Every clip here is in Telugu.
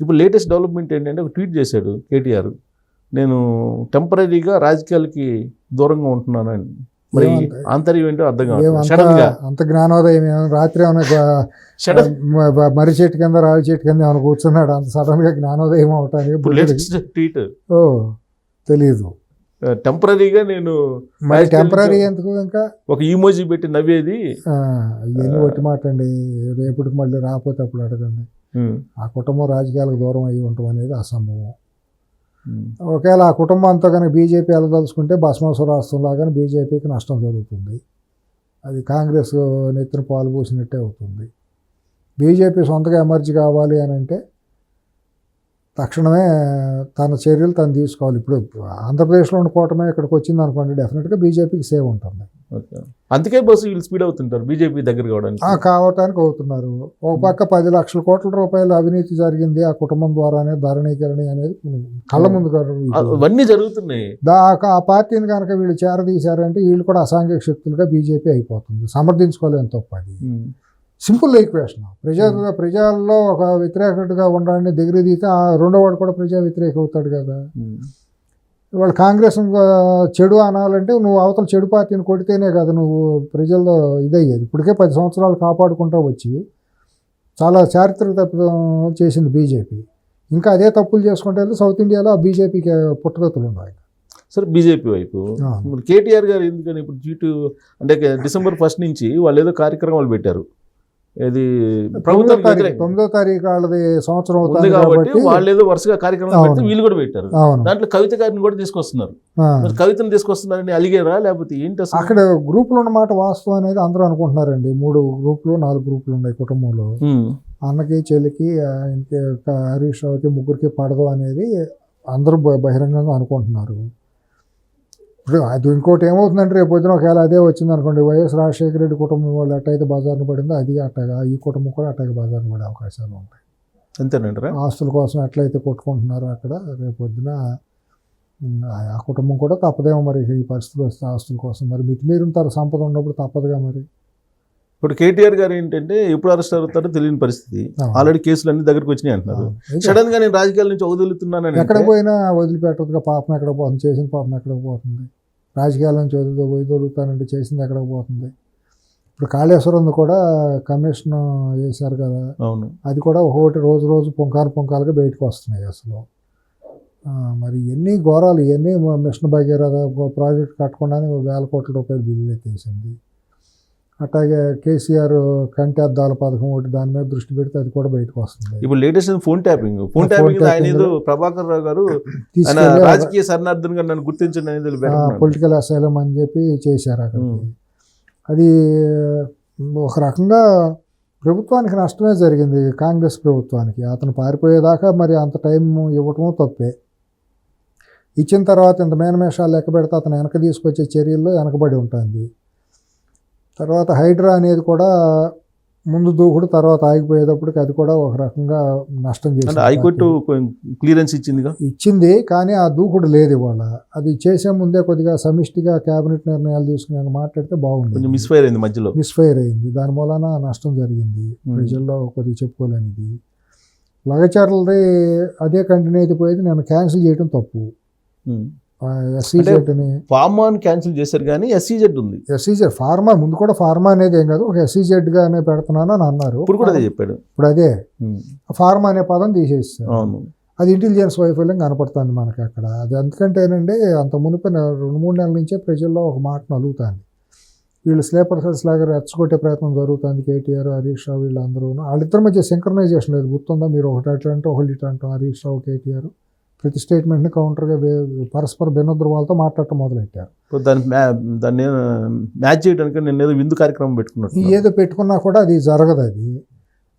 ఇప్పుడు లేటెస్ట్ డెవలప్మెంట్ ఏంటంటే ఒక ట్వీట్ చేశాడు కేటీఆర్. నేను టెంపరీగా రాజకీయాలకి దూరంగా ఉంటున్నానని మరి ఏమంత- ఆంతర్యం ఏంటో అర్థం కాదు అంత జ్ఞానోదయం ఏమైనా రాత్రి ఏమైనా మర్రి చెట్టు కింద రావి చెట్టు కింద ఏమైనా కూర్చున్నాడు? అంత సడన్గా జ్ఞానోదయం అవటానికి ట్వీట్ ఓ తెలీదు. టెంపరీగా నేను మరి టెంపరీ ఎందుకు ఇంకా? ఒక ఈమోజీ పెట్టి నవ్వేది. ఇవన్నీ ఒట్టి మాట అండి రేపటికి మళ్ళీ రాకపోతే అప్పుడు అడగండి. ఆ కుటుంబం రాజకీయాలకు దూరం అయ్యి ఉండటం అనేది అసంభవం. ఒకవేళ ఆ కుటుంబం అంతా కనుక బీజేపీ వెళ్ళదలుచుకుంటే భస్మాసుర రాష్ట్రంలాగానే బీజేపీకి నష్టం జరుగుతుంది. అది కాంగ్రెస్ నెత్తిన పాలు పోసినట్టే అవుతుంది. బీజేపీ సొంతగా ఎమర్జీ కావాలి అని అంటే తక్షణమే తన చర్యలు తను తీసుకోవాలి. ఇప్పుడు ఆంధ్రప్రదేశ్లో ఉన్న కూటమే ఇక్కడికి వచ్చింది అనుకోండి డెఫినెట్గా బీజేపీకి సేవ్ ఉంటుంది. అందుకే బస్సు వీళ్ళు స్పీడ్ అవుతుంటారు బీజేపీ దగ్గర కావడానికి కావటానికి అవుతున్నారు. ఒక పక్క పది లక్షల కోట్ల రూపాయల అవినీతి జరిగింది ఆ కుటుంబం ద్వారానే ధరణీకరణ అనేది కళ్ళ ముందు అవన్నీ జరుగుతున్నాయి. ఆ పార్టీని కనుక వీళ్ళు చేరదీశారంటే వీళ్ళు కూడా అసాంఘిక శక్తులుగా బీజేపీ అయిపోతుంది. సమర్థించుకోలేని తప్ప అది. Simple equation. ప్రజా ప్రజల్లో ఒక వ్యతిరేకతగా ఉండాలని దగ్గర దిగితే ఆ రెండో వాడు కూడా ప్రజా వ్యతిరేక అవుతాడు కదా. ఉమ్, వాళ్ళు కాంగ్రెస్ చెడు అనాలంటే నువ్వు అవతల చెడు పార్టీని కొడితేనే కదా నువ్వు ప్రజల్లో ఇదయ్యేది. ఇప్పటికే పది సంవత్సరాలు కాపాడుకుంటూ వచ్చి చాలా చారిత్రక తప్పిదం చేసింది బీజేపీ. ఇంకా అదే తప్పులు చేసుకుంటే సౌత్ ఇండియాలో ఆ బీజేపీకి పుట్టగతులు ఉన్నాయి. సరే బీజేపీ వైపు. కేటీఆర్ గారు ఎందుకని ఇప్పుడు జీటు అంటే డిసెంబర్ ఫస్ట్ నుంచి వాళ్ళు ఏదో కార్యక్రమాలు పెట్టారు. ఇది తొమ్మిదో ప్రభుత్వానికి తారీఖు వ్యతిరేకంగా తొమ్మిదో తారీఖు వాళ్ళది సంవత్సరం అవుతుంది కాబట్టి వాళ్ళు ఏదో వరుసగా కార్యక్రమాలు పెడితే. వీళ్ళు కూడా పెట్టారు. దాంట్లో కవిత గారిని కూడా తీసుకొస్తున్నారు. కవితను తీసుకొస్తున్నారని అలిగారా? లేకపోతే ఏంటి అక్కడ గ్రూపులు ఉన్నమాట వాస్తవం అనేది అందరూ అనుకుంటున్నారండి. మూడు గ్రూపులు నాలుగు గ్రూపులు ఉన్నాయి కుటుంబంలో. అన్నకి చెల్లికి హరీష్ రావుకి ముగ్గురికి పడదు అనేది అందరూ బహిరంగంగా అనుకుంటున్నారు. ఇప్పుడు అది ఇంకోటి ఏమవుతుందంటే రేపు పొద్దున ఒకవేళ అదే వచ్చింది అనుకోండి వైఎస్ రాజశేఖర రెడ్డి కుటుంబం వాళ్ళు ఎట్టయితే బజార్ను పడిందో అది అట్టగా ఈ కుటుంబం కూడా అట్టగా బజార్ను పడే అవకాశాలు ఉంటాయి. అంతేనంటారా? ఆస్తుల కోసం ఎట్లయితే కొట్టుకుంటున్నారో అక్కడ రేపు పొద్దున ఆ- కుటుంబం కూడా తప్పదేమో మరి ఈ పరిస్థితులు వస్తే ఆస్తుల కోసం. మరి మితిమీరుతారు సంపద ఉన్నప్పుడు తప్పదుగా మరి. ఇప్పుడు కేటీఆర్ గారు ఏంటంటే ఎప్పుడు అరెస్ట్ అవుతారో తెలియని పరిస్థితి. ఆల్రెడీ కేసులు అన్ని దగ్గరికి వచ్చినాయి అంటున్నారు. సడన్గా నేను రాజకీయాల నుంచి వదులుతున్నానని ఎక్కడ పోయినా వదిలిపెట్టదుగా పాపం ఎక్కడ పోతుంది చేసిన పాపం ఎక్కడ పోతుంది. రాజకీయాల నుంచి వదిలి వదిలితానంటే చేసింది ఎక్కడ పోతుంది. ఇప్పుడు కాళేశ్వరం కూడా కమిషన్ వేశారు కదా. అవును. అది కూడా ఒకటి రోజు రోజు పుంకాలు పుంకాలుగా బయటకు వస్తున్నాయి అసలు. మరి ఎన్ని ఘోరాలు ఇవన్నీ మిషన్ భగీరథ ప్రాజెక్ట్ కట్టకుండానే వేల కోట్ల రూపాయలు బిల్లులు ఎత్తేసింది. అట్లాగే కేసీఆర్ కంటి అద్దాల పథకం ఒకటి దాని మీద దృష్టి పెడితే అది కూడా బయటకు వస్తుంది. ఇప్పుడు latest phone tapping. Phone tapping ఆయన tapping ఏదో ప్రభాకర్ రావు గారు రాజకీయ శరణార్థునిగా నన్ను గుర్తించండి అనేది. పొలిటికల్ అసైలం అని చెప్పి చేశారు అక్కడికి. ఉమ్. అది ఒక రకంగా ప్రభుత్వానికి నష్టమే జరిగింది కాంగ్రెస్ ప్రభుత్వానికి. అతను పారిపోయేదాకా మరి అంత టైం ఇవ్వటమో తప్పే. ఇచ్చిన తర్వాత ఇంత మేనమేషాలు లెక్క పెడితే అతను వెనక తీసుకొచ్చే చర్యల్లో వెనకబడి ఉంటుంది. తర్వాత హైడ్రా అనేది కూడా ముందు దూకుడు తర్వాత ఆగిపోయేటప్పటికి అది కూడా ఒక రకంగా నష్టం చేసింది హైకోర్టు క్లియరెన్స్ ఇచ్చిందిగా? ఇచ్చింది కానీ ఆ దూకుడు లేదు ఇవాళ. అది చేసే ముందే కొద్దిగా సమిష్టిగా కేబినెట్ నిర్ణయాలు తీసుకుని మాట్లాడితే బాగుంది మిస్ఫైర్ అయింది మధ్యలో. మిస్ఫైర్ అయింది. దాని మూలన నష్టం జరిగింది. Hmm. ప్రజల్లో కొద్దిగా చెప్పుకోలేనిది. లగచర్లది అదే కంటిన్యూ అయిపోయేది. నేను క్యాన్సిల్ చేయడం తప్పు. ఎస్సీజెడ్ని ఫార్మ్ అని క్యాన్సిల్ చేశారు కానీ ఎస్సీజెడ్ ఉంది. ఎస్సీజెడ్ ఫార్మా ముందు కూడా ఫార్మా అనేది ఏం కాదు. ఒక ఎస్సీజెడ్గానే పెడుతున్నాను అని అన్నారు. ఇప్పుడు కూడా అదే చెప్పాడు. ఇప్పుడు అదే. ఫార్మా అనే పదం తీసేస్తారు అవును. అది ఇంటెలిజెన్స్ వైఫల్యం కనపడుతుంది మనకి అక్కడ. అది ఎందుకంటేనండి అంత మునిపి రెండు మూడు నెలల నుంచే ప్రజల్లో ఒక మాట నలుగుతుంది వీళ్ళు స్లీపర్ సెల్స్ లాగా రెచ్చగొట్టే ప్రయత్నం జరుగుతుంది. కేటీఆర్ హరీష్ రావు వీళ్ళందరూ వాళ్ళిద్దరి మధ్య సింక్రనైజేషన్ లేదు. గుర్తుందా? మీరు ఒకటి అట్లా అంటే ఒకటి ఇట్లా అంటాం హరీష్ రావు కేటీఆర్. ప్రతి స్టేట్మెంట్ని కౌంటర్గా పరస్పర భిన్నద్రువాలతో మాట్లాడటం మొదలెట్టారు. దాన్ని దాన్ని మ్యాచ్ చేయడానికి నేను ఏదో విందు కార్యక్రమం ఈ పెట్టుకున్నట్టు. ఏదో పెట్టుకున్నా కూడా అది జరగదు అది.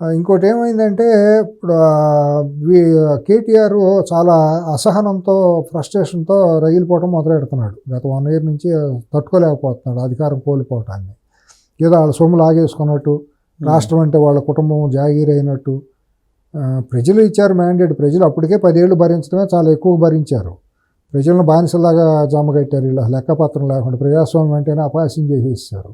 ఇంకోటి ఏమైందంటే ఇప్పుడు కేటీఆర్ చాలా అసహనంతో ఫ్రస్ట్రేషన్తో రగిలిపోవటం మొదలెడుతున్నాడు. గత వన్ ఇయర్ నుంచి తట్టుకోలేకపోతున్నాడు అధికారం కోల్పోవటాన్ని. ఏదో వాళ్ళ సొమ్ము లాగేసుకున్నట్టు రాష్ట్రం అంటే వాళ్ళ కుటుంబం జాగీర్ అయినట్టు ఆ, ప్రజలు ఇచ్చారు మ్యాండేట్ ప్రజలు అప్పటికే పదేళ్ళు భరించడమే చాలా ఎక్కువ భరించారు. ప్రజలను బానిసలాగా జమగట్టారు ఇలా లెక్కపత్రం లేకుండా ప్రజాస్వామ్యం అంటేనే అపాస్యం చేసేసారు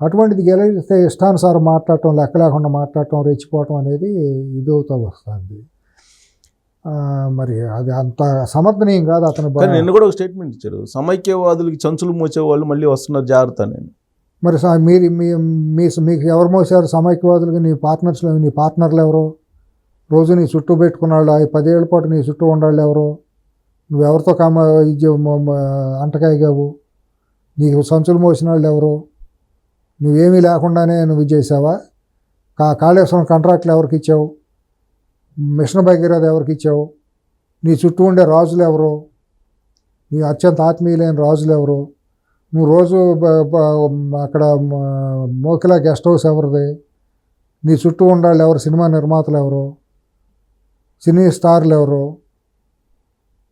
అటువంటిది గెలిస్తే ఇష్టానుసారం మాట్లాడటం లెక్క లేకుండా మాట్లాడటం రెచ్చిపోవటం అనేది ఇదవుతూ వస్తుంది. మరి అది అంత సమర్థనీయం కాదు అతను నిన్న కూడా ఒక స్టేట్మెంట్ ఇచ్చారు. సమైక్యవాదులకి చంచులు మోసే వాళ్ళు మళ్ళీ వస్తున్నారు. జాగ్రత్త నేను. మరి మీరు మీ మీ మీకు ఎవరు మోసారు? సమైక్యవాదులుగా నీ పార్ట్నర్స్లో నీ పార్ట్నర్లు ఎవరు? రోజు నీ చుట్టూ పెట్టుకున్నాళ్ళు ఆ పదేళ్ళ పాటు నీ చుట్టూ ఉండాళ్ళు ఎవరు? నువ్వెవరితో కమ ఇది అంటకాయగావు నీకు సంచులు మోసిన వాళ్ళు ఎవరు? నువ్వేమీ లేకుండానే నువ్వు ఇది చేసావా? కా కాళేశ్వరం కాంట్రాక్ట్లు ఎవరికి ఇచ్చావు? మిషన్ భగీరథ ఎవరికి ఇచ్చావు? నీ చుట్టూ ఉండే రాజులు ఎవరు? నీ అత్యంత ఆత్మీయులైన రాజులు ఎవరు? నువ్వు రోజు అక్కడ మోకిలా గెస్ట్ హౌస్ ఎవరిది? నీ చుట్టూ ఉండాళ్ళు ఎవరు? సినిమా నిర్మాతలు ఎవరు? సినీ స్టార్లు ఎవరు.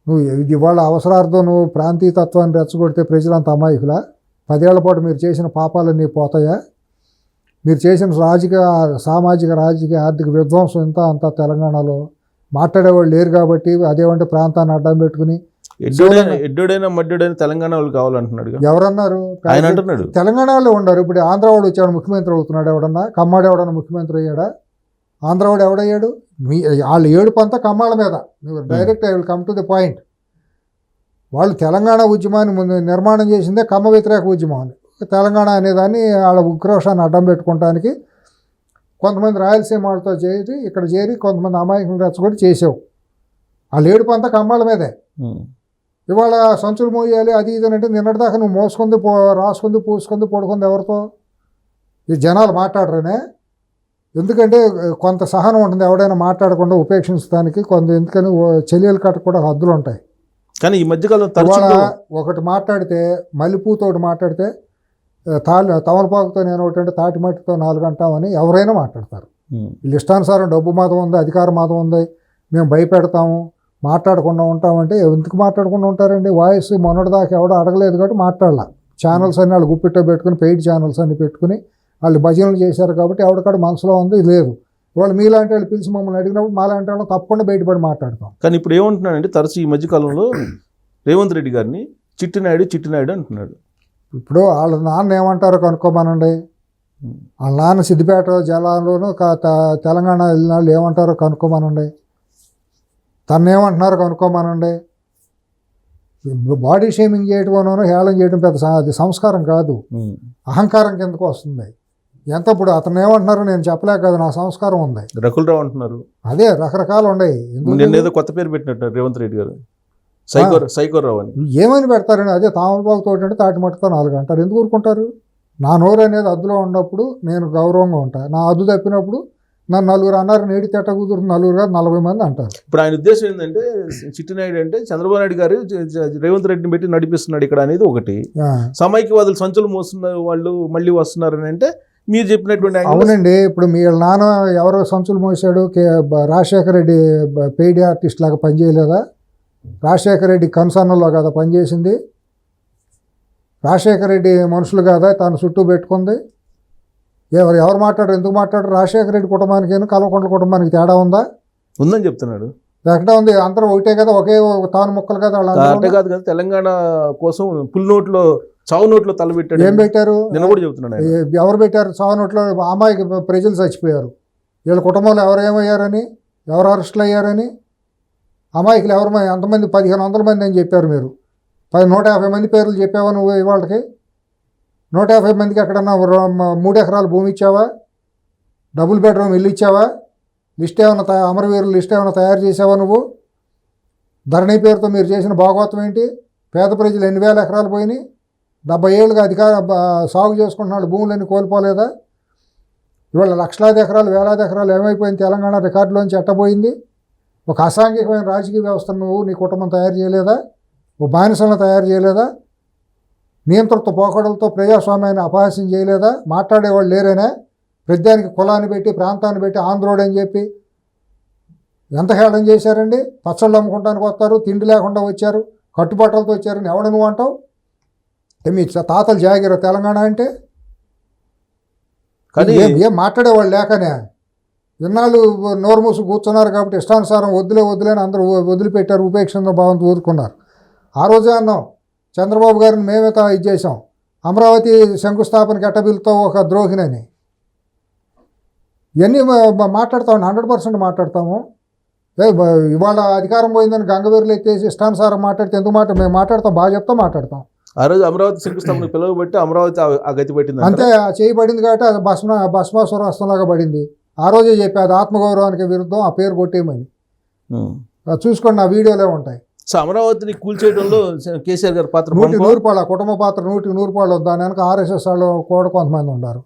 నువ్వు ఇది ఇవాళ అవసరార్థం నువ్వు ప్రాంతీయ తత్వాన్ని రెచ్చగొడితే ప్రజలంత అమాయకులా? పదేళ్ళ పాటు మీరు చేసిన పాపాలన్నీ పోతాయా? మీరు చేసిన రాజకీయ సామాజిక రాజకీయ ఆర్థిక విధ్వంసం ఇంత అంత తెలంగాణలో మాట్లాడేవాళ్ళు లేరు కాబట్టి అదేమంటే ప్రాంతాన్ని అడ్డం పెట్టుకుని ఎడ్డోడైనా మడ్డోడైనా తెలంగాణ వాళ్ళు కావాలంటున్నాడు ఎవరన్నారు? ఆయన అంటున్నాడు. తెలంగాణలో ఉన్నారు. ఇప్పుడు ఆంధ్ర వాడు వచ్చాడు ముఖ్యమంత్రి అవుతున్నాడు ఎవడన్నా? కమ్మాడు ఎవడన్నా ముఖ్యమంత్రి అయ్యాడా? ఆంధ్ర వాడు ఎవడయ్యాడు? మీ వాళ్ళ ఏడుపు అంతా కమ్మాళ్ళ మీద. నువ్వు direct I will come to the point వాళ్ళు తెలంగాణ ఉద్యమాన్ని ముందు నిర్మాణం చేసిందే కమ్మ వ్యతిరేక ఉద్యమం. అని తెలంగాణ అనేదాన్ని వాళ్ళ ఉక్రోషాన్ని అడ్డం పెట్టుకోవడానికి కొంతమంది రాయలసీమ వాళ్ళతో చేరి ఇక్కడ చేరి కొంతమంది అమాయకులు రెచ్చగొట్టి చేసావు. వాళ్ళ ఏడుపు అంతా కమ్మాళ్ళ మీదే. ఉం. ఇవాళ సంచులు మోయాలి అది ఇది అంటే నిన్నటిదాకా నువ్వు మోసుకుంది పో రాసుకుంది పూసుకుంది పడుకుంది ఎవరితో? ఈ జనాలు మాట్లాడరనే? ఎందుకంటే కొంత సహనం ఉంటుంది. ఎవడైనా మాట్లాడకుండా ఉపేక్షించడానికి కొంత ఎందుకని చెల్లెలు కట్ట కూడా హద్దులు ఉంటాయి. కానీ ఈ మధ్యకాలం ఒకటి మాట్లాడితే మల్లెపూతోటి మాట్లాడితే తాళి తమలపాకుతో నేను ఒకటి అంటే తాటి మట్టితో నాలుగు అంటామని ఎవరైనా మాట్లాడతారు. వీళ్ళు ఇష్టానుసారం డబ్బు మాదం ఉంది అధికార మాదం ఉంది మేము భయపెడతాము మాట్లాడకుండా ఉంటామంటే ఎందుకు మాట్లాడకుండా ఉంటారండి? వాయిస్ మొన్నటిదాకా ఎవడో అడగలేదు కాబట్టి మాట్లాడాల. ఛానల్స్ అన్ని వాళ్ళు గుప్పిట్లో పెట్టుకుని పెయిడ్ ఛానల్స్ అన్ని పెట్టుకుని వాళ్ళు భజనలు చేశారు కాబట్టి ఎవరికాడ మనసులో ఉంది లేదు. వాళ్ళు మీలాంటి వాళ్ళు పిలిచి మమ్మల్ని అడిగినప్పుడు మాలాంటి వాళ్ళు తప్పకుండా బయటపడి మాట్లాడతాం. కానీ ఇప్పుడు ఏమంటున్నాడంటే తరచు ఈ మధ్యకాలంలో రేవంత్ రెడ్డి గారిని చిట్టినాయుడు చిట్టినాయుడు అంటున్నాడు. ఇప్పుడు వాళ్ళ నాన్న ఏమంటారో కనుక్కోమనండి. వాళ్ళ నాన్న సిద్దిపేట జిల్లాలోను తెలంగాణ వెళ్ళిన వాళ్ళు ఏమంటారో కనుక్కోమనండి. తను ఏమంటున్నారో కనుక్కోమనండి. బాడీ షేమింగ్ చేయటం హేళన చేయడం పెద్ద అది సంస్కారం కాదు. అహంకారం కిందకు వస్తుంది. ఎంత ఇప్పుడు అతను ఏమంటున్నారో నేను చెప్పలేక కాదు నా సంస్కారం ఉంది. రకుల్ రావు అంటున్నారు. అదే రకరకాలు ఉన్నాయి. నిన్న ఏదో కొత్త పేరు పెట్టినట్టు రేవంత్ రెడ్డి గారు. సైకో సైకో రావు అని. ఏమని పెడతారండి అదే తామలపాకు తోటి అంటే తాటి మట్టుతో నాలుగు అంటారు. ఎందుకు ఊరుకుంటారు? నా నోరు అనేది అద్దులో ఉన్నప్పుడు నేను గౌరవంగా ఉంటా. నా అద్దు తప్పినప్పుడు నన్ను నలుగురు అన్నారు నేడి తెట్ట కూతురు నలుగురు కాదు నలభై మంది అంటారు. ఇప్పుడు ఆయన ఉద్దేశం ఏంటంటే చిట్టినాయుడు అంటే చంద్రబాబు నాయుడు గారు రేవంత్ రెడ్డిని పెట్టి నడిపిస్తున్నాడు ఇక్కడ అనేది ఒకటి. సమైక్యవాదులు సంచులు మోస్తున్నారు వాళ్ళు మళ్ళీ వస్తున్నారని అంటే మీరు చెప్పినటువంటి అవునండి. ఇప్పుడు మీ నాన్న ఎవరో సంచులు మోసాడు. రాజశేఖర రెడ్డి పెయిడ్ ఆర్టిస్ట్ లాగా పనిచేయలేదా? రాజశేఖర రెడ్డి కన్సర్న్లో కదా పనిచేసింది. రాజశేఖర రెడ్డి మనుషులు కాదా? తను చుట్టూ పెట్టుకుంది. ఎవరు ఎవరు మాట్లాడరు? ఎందుకు మాట్లాడరు? రాజశేఖర రెడ్డి కుటుంబానికి కల్వకుంట్ల కుటుంబానికి తేడా ఉందా? ఉందని చెప్తున్నాడు. ఎక్కడ ఉంది. అందరూ ఒకటే కదా ఒకే ఒక తాను ముక్కలు కదా కాదు కదా. తెలంగాణ కోసం పుల్ నోట్లో చావు నోట్లో తలబెట్టాడు ఏం పెట్టారు? నిన్న కూడా. ఏ- ఎవరు పెట్టారు? చావనోట్లో అమ్మాయికి ప్రజలు చచ్చిపోయారు. వీళ్ళ కుటుంబంలో ఎవరు ఏమయ్యారని ఎవరు అరెస్టులు అయ్యారని? అమాయకులు ఎవరు మ- ఎంతమంది? పదిహేను వందల మంది అని చెప్పారు మీరు. పది నూట యాభై మంది పేర్లు చెప్పావా నువ్వు ఇవాళకి? నూట యాభై మందికి ఎక్కడన్నా మూడు ఎకరాల భూమి ఇచ్చావా? డబుల్ బెడ్రూమ్ ఇల్లు ఇచ్చావా? లిస్ట్ ఏమైనా అమరవీరుల లిస్ట్ ఏమైనా తయారు చేసావా నువ్వు? ధరణి పేరుతో మీరు చేసిన భాగవతం ఏంటి? పేద ప్రజలు ఎన్ని వేల ఎకరాలు పోయినాయి? డెబ్బై ఏళ్ళుగా అధికార సాగు చేసుకుంటున్నాడు భూములన్నీ కోల్పోలేదా? ఇవాళ లక్షలాది ఎకరాలు వేలాది ఎకరాలు ఏమైపోయింది తెలంగాణ రికార్డులోంచి ఎట్టబోయింది? ఒక అసాంఘికమైన రాజకీయ వ్యవస్థను నువ్వు నీ కుటుంబం తయారు చేయలేదా? ఓ బానిసలను తయారు చేయలేదా? నియంతృత్వ పోకడలతో ప్రజాస్వామ్యాన్ని అపహాస్యం చేయలేదా? మాట్లాడేవాళ్ళు లేరేనా? ప్రద్యానికి కులాన్ని పెట్టి ప్రాంతాన్ని పెట్టి ఆంధ్రోడని చెప్పి ఎంత హేళన చేశారండి? పచ్చళ్ళు అమ్ముకుంటానికి వస్తారు తిండి లేకుండా వచ్చారు కట్టుబట్టలతో వచ్చారని ఎవడు నువ్వు అంటావు? మీ తాతలు జాగిర తెలంగాణ అంటే? కానీ ఏం మాట్లాడేవాళ్ళు లేకనే? ఇన్నాళ్ళు నోరు మూసి కూర్చున్నారు కాబట్టి ఇష్టానుసారం వద్దులే అని అందరూ వదిలిపెట్టారు ఉపేక్షణ భావంతో ఊరుకున్నారు. ఆ రోజే అన్నాం చంద్రబాబు గారిని మేమే తా ఇది చేసాం అమరావతి శంకుస్థాపనకి ఎట్టబిల్తో ఒక ద్రోహినని. ఇవన్నీ మాట్లాడతాం హండ్రెడ్ పర్సెంట్ మాట్లాడతాము. ఇవాళ అధికారం పోయిందని గంగవీరులు ఎత్తేసి ఇష్టానుసారం మాట్లాడితే ఎందుకు మాట మేము మాట్లాడతాం బాగా చెప్తాం మాట్లాడతాం. ఆ రోజు అమరావతి శంకుస్థాపన పిలువబట్టి అమరావతి ఆ- ఆ గతి పట్టింది అంతే ఆ చేయి పడింది కాబట్టి అది భస్మ భస్మాసురాస్తంలాగా పడింది. ఆ రోజే చెప్పి అది ఆత్మగౌరవానికి విరుద్ధం ఆ పేరు కొట్టేయమని. చూసుకోండి నా వీడియోలే ఉంటాయి. సో అమరావతిని కూల్చేయడంలో కేసీఆర్ గారి పాత్ర నూటి పాళ్ళ కుటుంబ పాత్ర నూటికి నూరు పాళ్ళు దాని వెనక ఆర్ఎస్ఎస్ వాళ్ళు కూడా కొంతమంది ఉన్నారు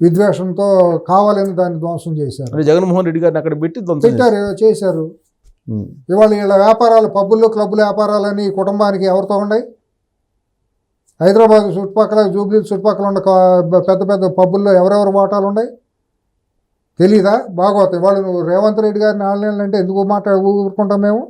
విద్వేషంతో కావాలని దాన్ని ధ్వంసం చేశారు. జగన్మోహన్ రెడ్డి గారిని అక్కడ పెట్టి. పెట్టారు చేశారు. ఇవాళ వీళ్ళ వ్యాపారాలు పబ్బుల్లో క్లబ్బుల వ్యాపారాలని కుటుంబానికి ఎవరితో ఉన్నాయి? హైదరాబాద్ చుట్టుపక్కల జూబ్లీ చుట్టుపక్కల ఉన్న పెద్ద పెద్ద పబ్బుల్లో ఎవరెవరు వాటాలు ఉన్నాయి? తెలీదా? బాగోతాయి. వాళ్ళు నువ్వు రేవంత్ రెడ్డి గారిని ఆన్లైన్ అంటే ఎందుకు మాట్లాడి ఊరుకుంటాం మేము?